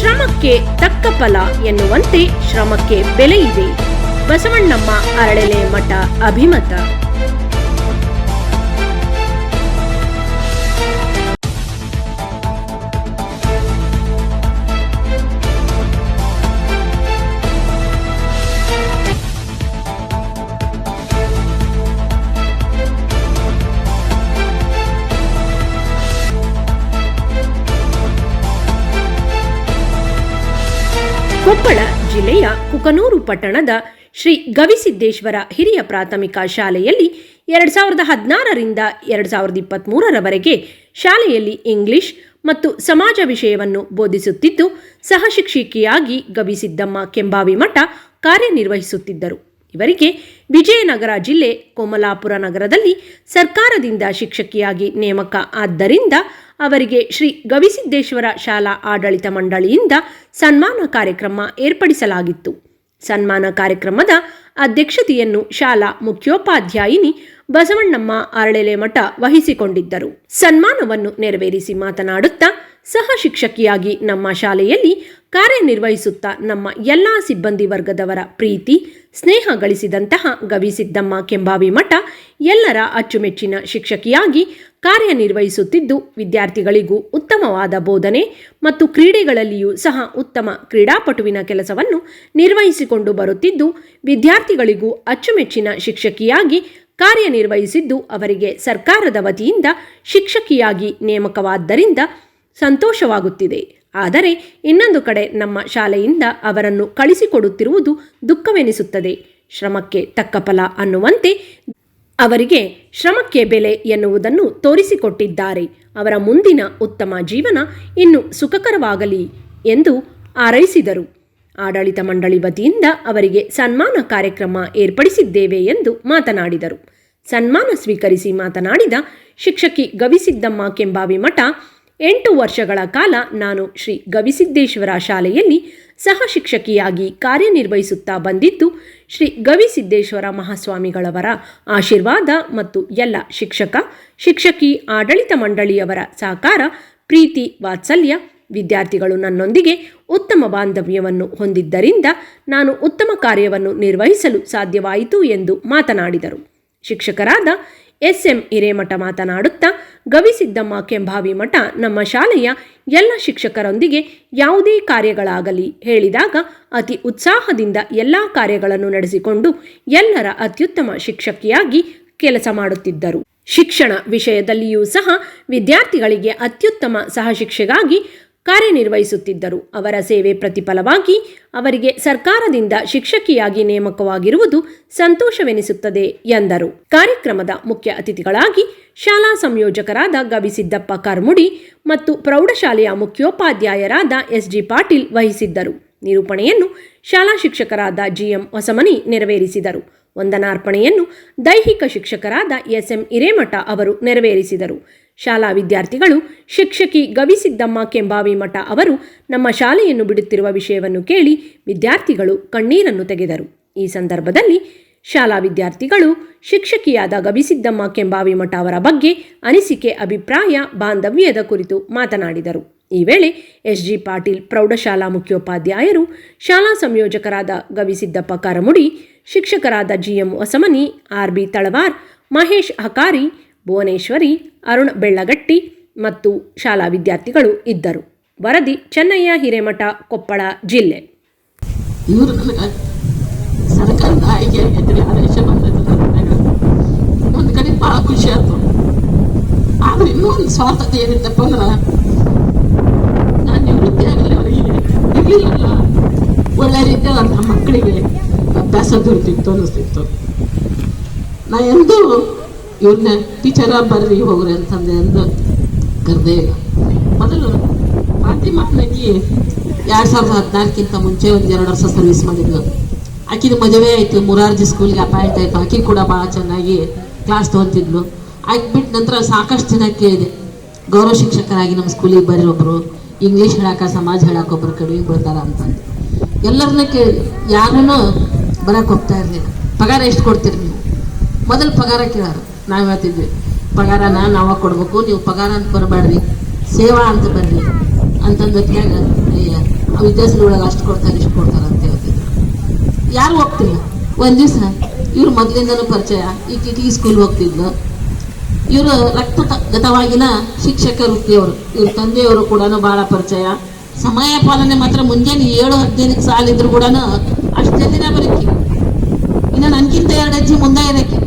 ಶ್ರಮಕ್ಕೆ ತಕ್ಕ ಫಲ ಎನ್ನುವಂತೆ ಶ್ರಮಕ್ಕೆ ಬೆಲೆ ಇದೆ. ಬಸವಣ್ಣಮ್ಮ ಅರಳೆಲೆ ಮಠ ಅಭಿಮತ. ಕೊಪ್ಪಳ ಜಿಲ್ಲೆಯ ಕುಕನೂರು ಪಟ್ಟಣದ ಶ್ರೀ ಗವಿಸಿದ್ದೇಶ್ವರ ಹಿರಿಯ ಪ್ರಾಥಮಿಕ ಶಾಲೆಯಲ್ಲಿ ಎರಡು ಸಾವಿರದ ಹದಿನಾರರಿಂದ ಎರಡು ಸಾವಿರದ ಇಪ್ಪತ್ತ್ಮೂರರವರೆಗೆ ಶಾಲೆಯಲ್ಲಿ ಇಂಗ್ಲಿಷ್ ಮತ್ತು ಸಮಾಜ ವಿಷಯವನ್ನು ಬೋಧಿಸುತ್ತಿದ್ದು ಸಹಶಿಕ್ಷಕಿಯಾಗಿ ಗವಿಸಿದ್ದಮ್ಮ ಕೆಂಬಾವಿ ಮಠ ಕಾರ್ಯನಿರ್ವಹಿಸುತ್ತಿದ್ದರು. ಇವರಿಗೆ ವಿಜಯನಗರ ಜಿಲ್ಲೆ ಕೋಮಲಾಪುರ ನಗರದಲ್ಲಿ ಸರ್ಕಾರದಿಂದ ಶಿಕ್ಷಕಿಯಾಗಿ ನೇಮಕ. ಆದ್ದರಿಂದ ಅವರಿಗೆ ಶ್ರೀ ಗವಿಸಿದ್ದೇಶ್ವರ ಶಾಲಾ ಆಡಳಿತ ಮಂಡಳಿಯಿಂದ ಸನ್ಮಾನ ಕಾರ್ಯಕ್ರಮ ಏರ್ಪಡಿಸಲಾಗಿತ್ತು. ಸನ್ಮಾನ ಕಾರ್ಯಕ್ರಮದ ಅಧ್ಯಕ್ಷತೆಯನ್ನು ಶಾಲಾ ಮುಖ್ಯೋಪಾಧ್ಯಾಯಿನಿ ಬಸವಣ್ಣಮ್ಮ ಅರಳೆಲೆ ಮಠ ವಹಿಸಿಕೊಂಡಿದ್ದರು. ಸನ್ಮಾನವನ್ನು ನೆರವೇರಿಸಿ ಮಾತನಾಡುತ್ತಾ ಸಹ ಶಿಕ್ಷಕಿಯಾಗಿ ನಮ್ಮ ಶಾಲೆಯಲ್ಲಿ ಕಾರ್ಯನಿರ್ವಹಿಸುತ್ತಾ ನಮ್ಮ ಎಲ್ಲ ಸಿಬ್ಬಂದಿ ವರ್ಗದವರ ಪ್ರೀತಿ, ಸ್ನೇಹ ಗಳಿಸಿದಂತಹ ಗವಿಸಿದ್ದಮ್ಮ ಕೆಂಬಾವಿ ಮಠ ಎಲ್ಲರ ಅಚ್ಚುಮೆಚ್ಚಿನ ಶಿಕ್ಷಕಿಯಾಗಿ ಕಾರ್ಯನಿರ್ವಹಿಸುತ್ತಿದ್ದು, ವಿದ್ಯಾರ್ಥಿಗಳಿಗೂ ಉತ್ತಮವಾದ ಬೋಧನೆ ಮತ್ತು ಕ್ರೀಡೆಗಳಲ್ಲಿಯೂ ಸಹ ಉತ್ತಮ ಕ್ರೀಡಾಪಟುವಿನ ಕೆಲಸವನ್ನು ನಿರ್ವಹಿಸಿಕೊಂಡು ಬರುತ್ತಿದ್ದು, ವಿದ್ಯಾರ್ಥಿಗಳಿಗೂ ಅಚ್ಚುಮೆಚ್ಚಿನ ಶಿಕ್ಷಕಿಯಾಗಿ ಕಾರ್ಯನಿರ್ವಹಿಸಿದ್ದು, ಅವರಿಗೆ ಸರ್ಕಾರದ ವತಿಯಿಂದ ಶಿಕ್ಷಕಿಯಾಗಿ ನೇಮಕವಾದ್ದರಿಂದ ಸಂತೋಷವಾಗುತ್ತಿದೆ. ಆದರೆ ಇನ್ನೊಂದು ಕಡೆ ನಮ್ಮ ಶಾಲೆಯಿಂದ ಅವರನ್ನು ಕಳಿಸಿಕೊಡುತ್ತಿರುವುದು ದುಃಖವೆನಿಸುತ್ತದೆ. ಶ್ರಮಕ್ಕೆ ತಕ್ಕ ಫಲ ಅನ್ನುವಂತೆ ಅವರಿಗೆ ಶ್ರಮಕ್ಕೆ ಬೆಲೆ ಎನ್ನುವುದನ್ನು ತೋರಿಸಿಕೊಟ್ಟಿದ್ದಾರೆ. ಅವರ ಮುಂದಿನ ಉತ್ತಮ ಜೀವನ ಇನ್ನು ಸುಖಕರವಾಗಲಿ ಎಂದು ಹಾರೈಸಿದರು. ಆಡಳಿತ ಮಂಡಳಿ ವತಿಯಿಂದ ಅವರಿಗೆ ಸನ್ಮಾನ ಕಾರ್ಯಕ್ರಮ ಏರ್ಪಡಿಸಿದ್ದೇವೆ ಎಂದು ಮಾತನಾಡಿದರು. ಸನ್ಮಾನ ಸ್ವೀಕರಿಸಿ ಮಾತನಾಡಿದ ಶಿಕ್ಷಕಿ ಗವಿಸಿದ್ದಮ್ಮ ಕೆಂಬಾವಿ ಮಠ ಎಂಟು ವರ್ಷಗಳ ಕಾಲ ನಾನು ಶ್ರೀ ಗವಿಸಿದ್ದೇಶ್ವರ ಶಾಲೆಯಲ್ಲಿ ಸಹ ಶಿಕ್ಷಕಿಯಾಗಿ ಕಾರ್ಯನಿರ್ವಹಿಸುತ್ತಾ ಬಂದಿದ್ದು, ಶ್ರೀ ಗವಿಸಿದ್ದೇಶ್ವರ ಮಹಾಸ್ವಾಮಿಗಳವರ ಆಶೀರ್ವಾದ ಮತ್ತು ಎಲ್ಲ ಶಿಕ್ಷಕ, ಶಿಕ್ಷಕಿ, ಆಡಳಿತ ಮಂಡಳಿಯವರ ಸಹಕಾರ, ಪ್ರೀತಿ, ವಾತ್ಸಲ್ಯ, ವಿದ್ಯಾರ್ಥಿಗಳು ನನ್ನೊಂದಿಗೆ ಉತ್ತಮ ಬಾಂಧವ್ಯವನ್ನು ಹೊಂದಿದ್ದರಿಂದ ನಾನು ಉತ್ತಮ ಕಾರ್ಯವನ್ನು ನಿರ್ವಹಿಸಲು ಸಾಧ್ಯವಾಯಿತು ಎಂದು ಮಾತನಾಡಿದರು. ಶಿಕ್ಷಕರಾದ ಎಸ್ ಎಂ ಹಿರೇಮಠ ಮಾತನಾಡುತ್ತಾ ಗವಿಸಿದ್ದಮ್ಮ ಕೆಂಭಾವಿ ಮಠ ನಮ್ಮ ಶಾಲೆಯ ಎಲ್ಲ ಶಿಕ್ಷಕರೊಂದಿಗೆ ಯಾವುದೇ ಕಾರ್ಯಗಳಾಗಲಿ ಹೇಳಿದಾಗ ಅತಿ ಉತ್ಸಾಹದಿಂದ ಎಲ್ಲ ಕಾರ್ಯಗಳನ್ನು ನಡೆಸಿಕೊಂಡು ಎಲ್ಲರ ಅತ್ಯುತ್ತಮ ಶಿಕ್ಷಕಿಯಾಗಿ ಕೆಲಸ ಮಾಡುತ್ತಿದ್ದರು. ಶಿಕ್ಷಣ ವಿಷಯದಲ್ಲಿಯೂ ಸಹ ವಿದ್ಯಾರ್ಥಿಗಳಿಗೆ ಅತ್ಯುತ್ತಮ ಸಹಶಿಕ್ಷೆಗಾಗಿ ಕಾರ್ಯನಿರ್ವಹಿಸುತ್ತಿದ್ದರು. ಅವರ ಸೇವೆ ಪ್ರತಿಫಲವಾಗಿ ಅವರಿಗೆ ಸರ್ಕಾರದಿಂದ ಶಿಕ್ಷಕಿಯಾಗಿ ನೇಮಕವಾಗಿರುವುದು ಸಂತೋಷವೆನಿಸುತ್ತದೆ ಎಂದರು. ಕಾರ್ಯಕ್ರಮದ ಮುಖ್ಯ ಅತಿಥಿಗಳಾಗಿ ಶಾಲಾ ಸಂಯೋಜಕರಾದ ಗವಿಸಿದ್ದಪ್ಪ ಕರ್ಮುಡಿ ಮತ್ತು ಪ್ರೌಢಶಾಲೆಯ ಮುಖ್ಯೋಪಾಧ್ಯಾಯರಾದ ಎಸ್ ಜಿ ಪಾಟೀಲ್ ವಹಿಸಿದ್ದರು. ನಿರೂಪಣೆಯನ್ನು ಶಾಲಾ ಶಿಕ್ಷಕರಾದ ಜಿಎಂ ಹೊಸಮನಿ ನೆರವೇರಿಸಿದರು. ವಂದನಾರ್ಪಣೆಯನ್ನು ದೈಹಿಕ ಶಿಕ್ಷಕರಾದ ಎಸ್ಎಂ ಹಿರೇಮಠ ಅವರು ನೆರವೇರಿಸಿದರು. ಶಾಲಾ ವಿದ್ಯಾರ್ಥಿಗಳು ಶಿಕ್ಷಕಿ ಗವಿಸಿದ್ದಮ್ಮ ಕೆಂಬಾವಿ ಮಠ ಅವರು ನಮ್ಮ ಶಾಲೆಯನ್ನು ಬಿಡುತ್ತಿರುವ ವಿಷಯವನ್ನು ಕೇಳಿ ವಿದ್ಯಾರ್ಥಿಗಳು ಕಣ್ಣೀರನ್ನು ತೆಗೆದರು. ಈ ಸಂದರ್ಭದಲ್ಲಿ ಶಾಲಾ ವಿದ್ಯಾರ್ಥಿಗಳು ಶಿಕ್ಷಕಿಯಾದ ಗವಿಸಿದ್ದಮ್ಮ ಕೆಂಬಾವಿ ಮಠ ಅವರ ಬಗ್ಗೆ ಅನಿಸಿಕೆ, ಅಭಿಪ್ರಾಯ, ಬಾಂಧವ್ಯದ ಕುರಿತು ಮಾತನಾಡಿದರು. ಈ ವೇಳೆ ಎಸ್. ಜಿ. ಪಾಟೀಲ್, ಪ್ರೌಢಶಾಲಾ ಮುಖ್ಯೋಪಾಧ್ಯಾಯರು, ಶಾಲಾ ಸಂಯೋಜಕರಾದ ಗವಿಸಿದ್ದಪ್ಪ ಕರಮುಡಿ, ಶಿಕ್ಷಕರಾದ G M Hosamani R B Talawar, Mahesh Hakari Bhuvaneshwari, Arun Bellagatti ಮತ್ತು ಶಾಲಾ ವಿದ್ಯಾರ್ಥಿಗಳು ಇದ್ದರು. ವರದಿ, ಚೆನ್ನಯ್ಯ ಹಿರೇಮಠ, ಕೊಪ್ಪಳ ಜಿಲ್ಲೆ ಇವರು ನನಗೆ ಸರ್ಕಾರದ ಆಯ್ಕೆ ಆಗೈತ್ರಿ ಆದೇಶ ಬಂದೈತೆ ನನ್ನ ಮನೆಗೆ. ಒಂದು ಕಡೆ ಭಾಳ ಖುಷಿ ಆಯ್ತು ಆದ್ರೆ ಇನ್ನೂ ಒಂದು ಸ್ವಾರ್ಥತೆ ಏನಿತ್ತಪ್ಪ ಅಂದ್ರೆ ನಾನು ನಿವೃತ್ತಿ ಆಗಲಿ ಅವರಿಗೆ ಇರಲಿಲ್ಲಲ್ಲ. ಒಳ್ಳೆ ರೀತಿಯಲ್ಲಿ ನಮ್ಮ ಮಕ್ಕಳಿಗೆ ಅಭ್ಯಾಸ ದೊರೆತಿತ್ತು ಅನ್ನಿಸ್ತಿತ್ತು. ನಾ ಎಂದೂ ಇವ್ರನ್ನ ಟೀಚರ ಬರ್ರಿ ಹೋಗ್ರಿ ಅಂತಂದೆ ಎಂದು ಕರೆದೇ ಇಲ್ಲ. ಮೊದಲು ಮಕ್ಕಳಿಗೆ ಎರಡು ಸಾವಿರದ ಹದಿನಾಲ್ಕಿಂತ ಮುಂಚೆ ಒಂದು ಎರಡು ವರ್ಷ ಸರ್ವಿಸ್ ಮಾಡಿದ್ಲು ಆಕಿದ ಮದುವೆ ಆಯಿತು, ಮುರಾರ್ಜಿ ಸ್ಕೂಲ್ಗೆ ಅಪಾಯಿಂಟ್ ಆಯಿತು. ಆಕಿ ಕೂಡ ಭಾಳ ಚೆನ್ನಾಗಿ ಕ್ಲಾಸ್ ತೊಗೊತಿದ್ಲು. ಆಕೆ ಬಿಟ್ಟ ನಂತರ ಸಾಕಷ್ಟು ಜನ ಕೇಳಿದೆ. ಗೌರವ ಶಿಕ್ಷಕರಾಗಿ ನಮ್ಮ ಸ್ಕೂಲಿಗೆ ಬರ್ರಿ ಒಬ್ಬರು ಇಂಗ್ಲೀಷ್ ಹೇಳಾಕ, ಸಮಾಜ ಹೇಳಕ್ಕೆ ಒಬ್ಬರು ಕಡಿಮೆ ಬರ್ತಾರ ಅಂತಂದು ಎಲ್ಲರನ್ನ ಕೇಳಿ ಯಾರನ್ನೂ ಬರಕ್ಕೆ ಹೋಗ್ತಾ ಇರಲಿಲ್ಲ. ಪಗಾರ ಎಷ್ಟು ಕೊಡ್ತೀರಿ ನೀವು? ಮೊದಲು ಪಗಾರ ಕೇಳಾರ. ನಾವು ಹೇಳ್ತಿದ್ವಿ ಪಗಾರನ ನಾವ ಕೊಡ್ಬೇಕು. ನೀವು ಪಗಾರ ಅಂತ ಬರಬೇಡ್ರಿ ಸೇವಾ ಅಂತ ಬರ್ರಿ ಅಂತಂದ ಹೊತ್ನ್ಯಾಗ ಅಯ್ಯ, ಆ ವಿದ್ಯಾರ್ಥಿಗಳಿಗೆ ಅಷ್ಟು ಕೊಡ್ತಾರೆ, ಇಷ್ಟು ಕೊಡ್ತಾರೆ ಅಂತ ಹೇಳ್ತಿದ್ರು. ಯಾರು ಹೋಗ್ತಿಲ್ಲ? ಒಂದ್ ದಿವಸ. ಇವ್ರು ಮೊದಲಿಂದನೂ ಪರಿಚಯ. ಈ ಟಿ ಸ್ಕೂಲ್ ಹೋಗ್ತಿದ್ಲು. ಇವರು ರಕ್ತಗತವಾಗಿನ ಶಿಕ್ಷಕ ವೃತ್ತಿಯವರು ಇವ್ರ. ತಂದೆಯವರು ಕೂಡ ಬಹಳ ಪರಿಚಯ. ಸಮಯ ಪಾಲನೆ ಮಾತ್ರ ಮುಂಜಾನೆ ಏಳು, ಹದಿನೈದಕ್ಕೆ ಸಾಲಿದ್ರು ಕೂಡ ಅಷ್ಟೇ ದಿನ ಬರೀ ಇನ್ನು ನನ್ಗಿಂತ ಎರಡು ಹೆಜ್ಜೆ ಮುಂದೆ ಇರಕ್ಕೆ.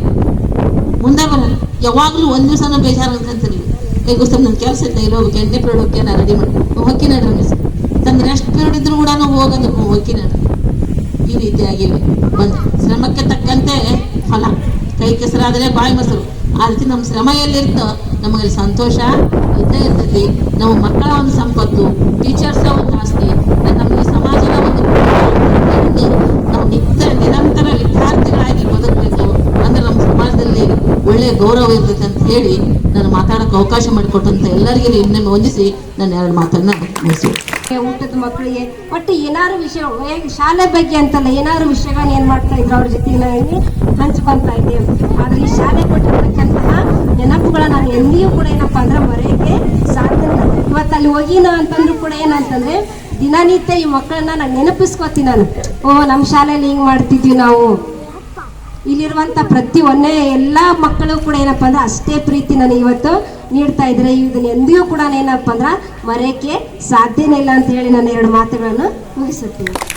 ಮುಂದೆ ಬರಲ್ಲ ಯಾವಾಗಲೂ ಒಂದು ದಿವಸನೂ ಬೇಜಾರು ಅನ್ಕೊಂತಿರ್ಲಿ ಏ ಗುಸ್ತಮ್ ನನ್ನ ಕೆಲಸ ಇಲ್ಲ ಹೋಗ್ಬೇಕು ಎಂಟನೇ ಪೀರಿಯಡ್ ಹೋಗಿ ನಾನು ರೆಡಿ ಮಾಡಿ ಹೋಗಿ ನಡ್ರಿ ಮಿಸ್ ತಂದ್ರೆ ರೆಸ್ಟ್ ಪೀರಿಯಡ್ ಇದ್ರು ಕೂಡ ಹೋಗೋದು. ಹೋಗಿ ನಡ್ರಿ. ಈ ರೀತಿಯಾಗಿ ಬಂದ. ಶ್ರಮಕ್ಕೆ ತಕ್ಕಂತೆ ಫಲ. ಕೈ ಕೆಸರಾದರೆ ಬಾಯಿ ಮೊಸರು. ರೀತಿ ನಮ್ಮ ಶ್ರಮ ಎಲ್ಲಿರ್ತೋ ನಮಗೆ ಸಂತೋಷ ಇದ್ದೇ ಇರ್ತೈತಿ. ನಮ್ಮ ಮಕ್ಕಳ ಒಂದು ಸಂಪತ್ತು ಟೀಚರ್ಸ ಒಂದು ಆಸ್ತಿ ನಮ್ಮ ಈ ಸಮಾಜದ ಒಂದು ನಾವು ನಿತ್ಯ ನಿರಂತರ ವಿದ್ಯಾರ್ಥಿಗಳಾಗಿ ಬದುಕಬೇಕು ಅಂದ್ರೆ ನಮ್ಮ ಸಮಾಜದಲ್ಲಿ ಒಳ್ಳೆಯ ಗೌರವ ಇರ್ತೈತೆ ಅಂತ ಹೇಳಿ ನಾನು ಮಾತಾಡೋಕೆ ಅವಕಾಶ ಮಾಡಿಕೊಟ್ಟಂತ ಎಲ್ಲರಿಗೂ ಇನ್ನೊಮ್ಮೆ ವಂದಿಸಿ ನಾನು ಎರಡು ಮಾತನ್ನ ಮುಗಿಸಿ ಊಟದ ಮಕ್ಕಳಿಗೆ, ಒಟ್ಟು ಏನಾದ್ರು ವಿಷಯ ಶಾಲೆ ಬಗ್ಗೆ ಅಂತಲ್ಲ ಏನಾದ್ರು ವಿಷಯಗಳನ್ನ ಏನ್ ಮಾಡ್ತಾ ಇದ್ರು ಅವ್ರ ಜೊತೆ ಹಂಚ್ಕೊಂತ ಇದ್ದೇವೆ. ಇದ್ದೆ ಆದ್ರೆ ಈ ಶಾಲೆ ಕೂಡ ಏನಪ್ಪ ಅಂದ್ರೆ ಮರೆಯಕ್ಕೆ ಸಾಧ್ಯ ಇವತ್ತು ಅಲ್ಲಿ ಹೋಗಿನ ಅಂತಂದ್ರು ಕೂಡ ಏನಂತಂದ್ರೆ ದಿನನಿತ್ಯ ಈ ಮಕ್ಕಳನ್ನ ನಾನು ನೆನಪಿಸ್ಕೋತೀನಿ ನಾನು. ಓ ನಮ್ಮ ಶಾಲೆಯಲ್ಲಿ ಹಿಂಗ್ ಮಾಡ್ತಿದ್ವಿ ನಾವು. ಇಲ್ಲಿರುವಂತ ಪ್ರತಿ ಒಂದೇ ಎಲ್ಲಾ ಮಕ್ಕಳು ಕೂಡ ಏನಪ್ಪ ಅಂದ್ರೆ ಅಷ್ಟೇ ಪ್ರೀತಿ ನನಗೆ ಇವತ್ತು ನೀಡ್ತಾ ಇದ್ರೆ. ಇದನ್ನ ಎಂದಿಗೂ ಕೂಡ ಏನಪ್ಪ ಅಂದ್ರೆ ಮರೆಯಕ್ಕೆ ಸಾಧ್ಯನೇ ಇಲ್ಲ ಅಂತ ಹೇಳಿ ನಾನು ಎರಡು ಮಾತುಗಳನ್ನು ಮುಗಿಸುತ್ತೀನಿ.